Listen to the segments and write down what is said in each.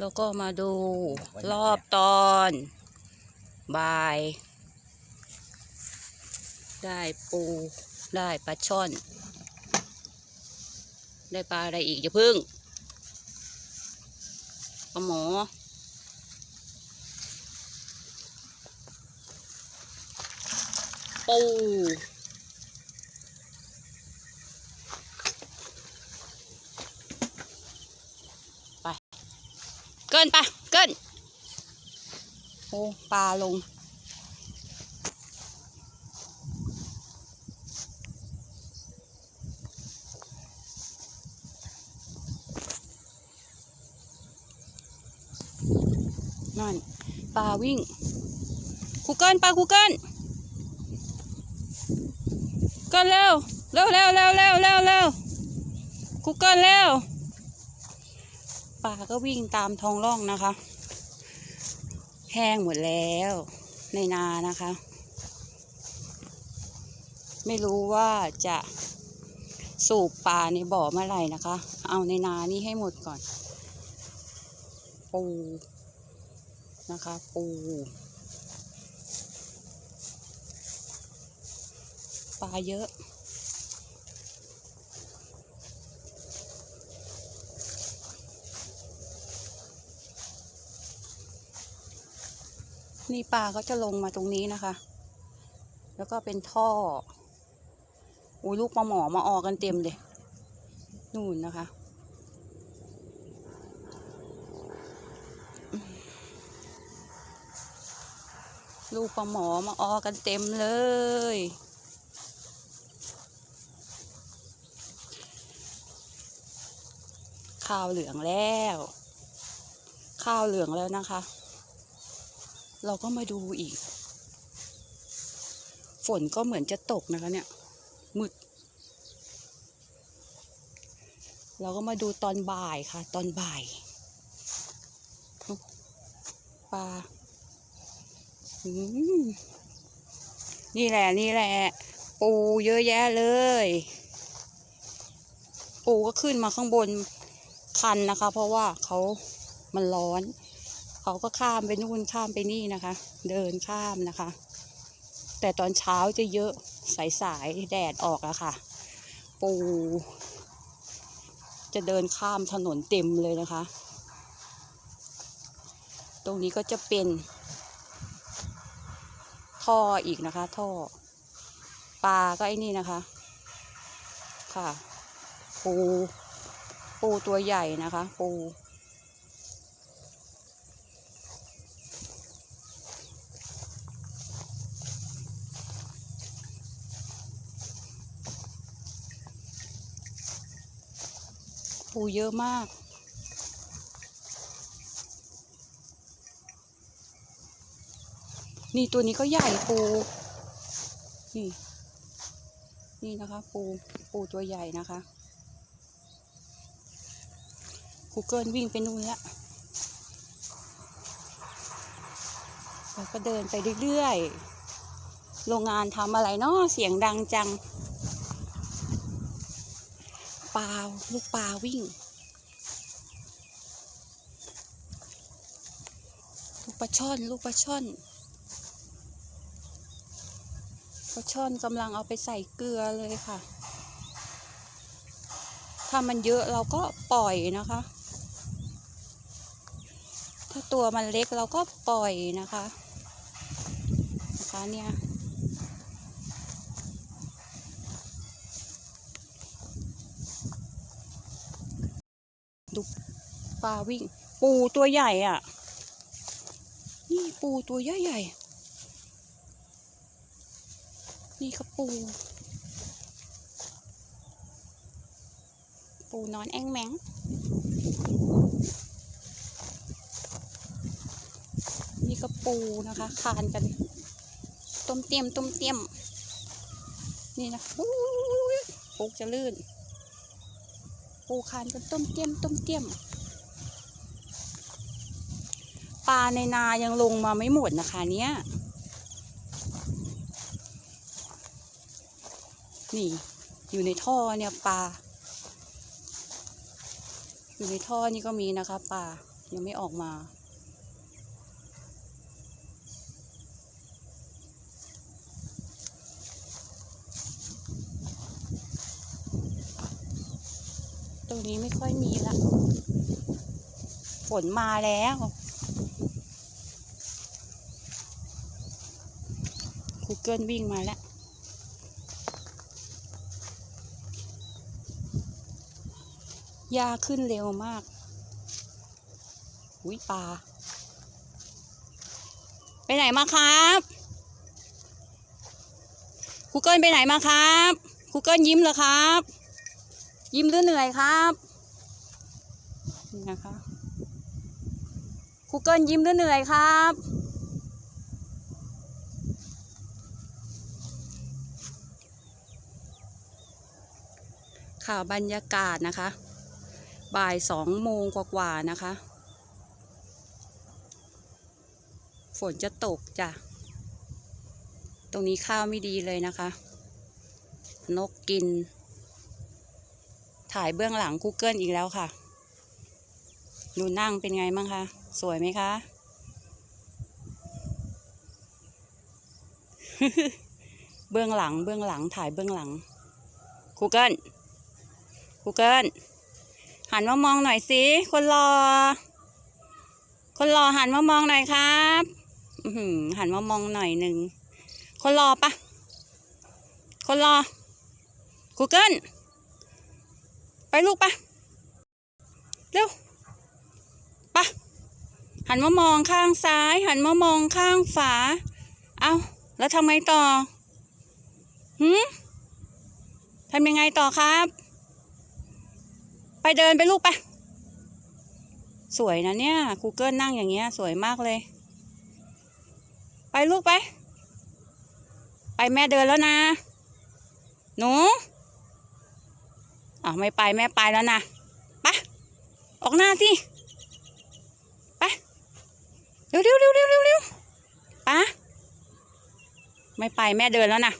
แล้วก็มาดูรอบตอนบ่าย ได้ปูได้ปลาช่อน ได้ปลาอะไรอีกอย่าพึ่งปลาหมอปู ไป เกิ นปะเกินโอ้ปลาลง นั่นปลาวิ่งคูเกิลปลาคูเกิลเกินเร็วเร็วเร็วเร็วเร็วเร็วเร็วคูเกิลเร็ว ปลาก็วิ่งตามท้องร่องนะคะ แห้งหมดแล้วในนานะคะ ไม่รู้ว่าจะสูบปลาในบ่อเมื่อไหร่นะคะ เอาในนานี่ให้หมดก่อน ปูนะคะ ปูปลาเยอะ นี่ปลาก็จะลงมาตรงนี้นะคะ แล้วก็เป็นท่ออุ้ยลูกปลาหมอมาออกกันเต็มเลยนู่นนะคะ ลูกปลาหมอมาออกันเต็มเลย ข้าวเหลืองแล้ว ข้าวเหลืองแล้วนะคะ เราก็มาดูอีก ฝนก็เหมือนจะตกนะคะเนี่ยมืดเราก็มาดูตอนบ่ายค่ะ ตอนบ่ายปลานี่แหละ นี่แหละ ปูเยอะแยะเลย ปูก็ขึ้นมาข้างบนคันนะคะ เพราะว่าเขามันร้อน เขาก็ข้ามไปนู่นข้ามไปนี่นะคะ เดินข้ามนะคะ แต่ตอนเช้าจะเยอะสายๆแดดออกอะค่ะ ปู จะเดินข้ามถนนเต็มเลยนะคะ ตรงนี้ก็จะเป็น ท่ออีกนะคะ ท่อปลาก็ไอ้นี่นะคะ ค่ะ ปู ปูตัวใหญ่นะคะ ปู ปูเยอะมาก นี่ตัวนี้ก็ใหญ่ปู นี่ นี่นะคะปู ปูตัวใหญ่นะคะคูเกิลวิ่งไปนู่นละเราก็เดินไปเรื่อยๆ โรงงานทำอะไรเนาะเสียงดังจัง ปลาลูกปลาวิ่ง ลูกปลาช่อน ลูกปลาช่อนปลาช่อนกำลังเอาไปใส่เกลือเลยค่ะ ถ้ามันเยอะเราก็ปล่อยนะคะ ถ้าตัวมันเล็กเราก็ปล่อยนะคะ นะคะเนี่ย ดู ปลาวิ่ง ปูตัวใหญ่อะ นี่ปูตัวใหญ่ใหญ่ๆนี่ก็ปู ปูนอนแองแมงนี่ก็ปูนะคะคานกัน ต้มเตียมต้มเตียม นี่นะปูจะลื่น ปูคานกันต้มเตียมต้มเตียม ปลาในนายังลงมาไม่หมดนะคะเนี้ยนี่ อยู่ในท่อเนี่ยปลา อยู่ในท่อนี่ก็มีนะคะปลายังไม่ออกมาตรงนี้ไม่ค่อยมีละ ฝนมาแล้ว Google วิ่งมาแล้วหญ้าขึ้นเร็วมาก อุ้ยปลา ไปไหนมาครับกูเกิลไปไหนมาครับกูเกิลยิ้มเหรอครับ ยิ้มหรือเหนื่อยครับนี่นะคะกูเกิลยิ้มหรือเหนื่อยครับ ข่าวบรรยากาศนะคะ บ่ายสองโมงกว่าๆนะคะ ฝนจะตกจ้ะ ตรงนี้ข้าวไม่ดีเลยนะคะ นกกิน ถ่ายเบื้องหลัง Google อีกแล้วค่ะดูนั่งเป็นไงบ้างคะ สวยไหมคะ เบื้องหลังเบื้องหลังถ่ายเบื้องหลังคูเกิล Google Google หันมามองหน่อยสิ คนรอ คนรอหันมามองหน่อยครับหันมามองหน่อยหนึ่ง คนรอปะ คนรอ Google ไปลูกปะ เร็ว ปะ หันมามองข้างซ้าย หันมามองข้างฝา เอาแล้วทำไงต่อหืมทำยังไงต่อครับ ไปเดินไปลูกไป สวยนะเนี่ย Google นั่งอย่างเงี้ย สวยมากเลย ไปลูกไป ไปแม่เดินแล้วนะ หนูอ่าวไม่ไปแม่ไปแล้วนะไปออกหน้าสิไปเร็วเร็วเร็วเร็วเร็วเร็วไปไม่ไปแม่เดินแล้วนะ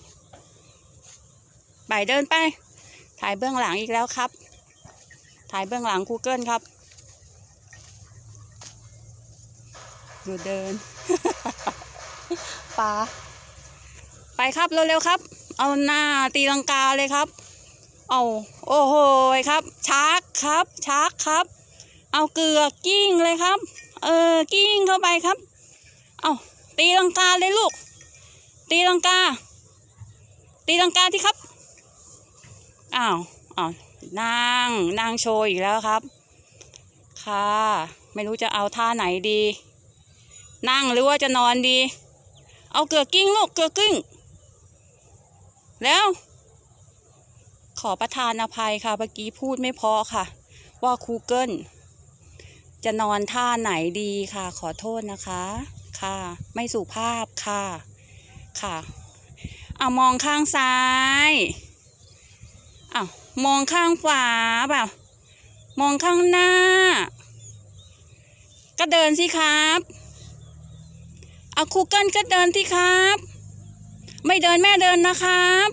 ไปเดินไป ถ่ายเบื้องหลังอีกแล้วครับ ถ่ายเบื้องหลัง Google ครับ ดูเดินปลาไปครับเร็วๆครับ เอาหน้าตีลังกาเลยครับ เอาโอ้โหครับชักครับชักครับ เอาเกลือกิ้งเลยครับ เออกิ้งเข้าไปครับ เอาตีลังกาเลยลูก ตีลังกา ตีลังกาที่ครับอ้าวอ้าว นั่งนั่งโชว์อีกแล้วครับ ค่ะ ไม่รู้จะเอาท่าไหนดี นั่งหรือว่าจะนอนดี เอาเกลือกิ้งลูกเกลือกิ้ง แล้ว ขอประทานอภัยค่ะเมื่อกี้พูดไม่พอค่ะ ว่าคูเกิลจะนอนท่าไหนดีค่ะ ขอโทษนะคะ ค่ะ ไม่สุภาพค่ะ ค่ะเอามองข้างซ้าย มองข้างขวาเปล่ามองข้างหน้า ก็เดินสิครับเอาคูเกิลก็เดินที่ครับ ไม่เดินแม่เดินนะครับ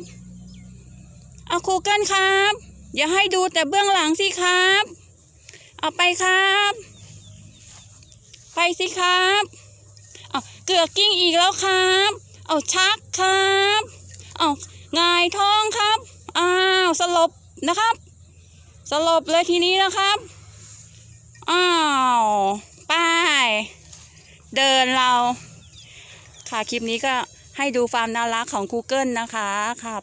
เอาคูเกิลครับ อย่าให้ดูแต่เบื้องหลังสิครับ เอาไปครับ ไปสิครับเอาเกือกกิ้งอีกแล้วครับ เอาชักครับเอางายท้องครับ อ้าว สลบ นะครับ สลบเลยทีนี้นะครับ อ้าวป้าย เดินเรา ค่ะคลิปนี้ก็ให้ดูความน่ารักของ Google นะคะค่ะ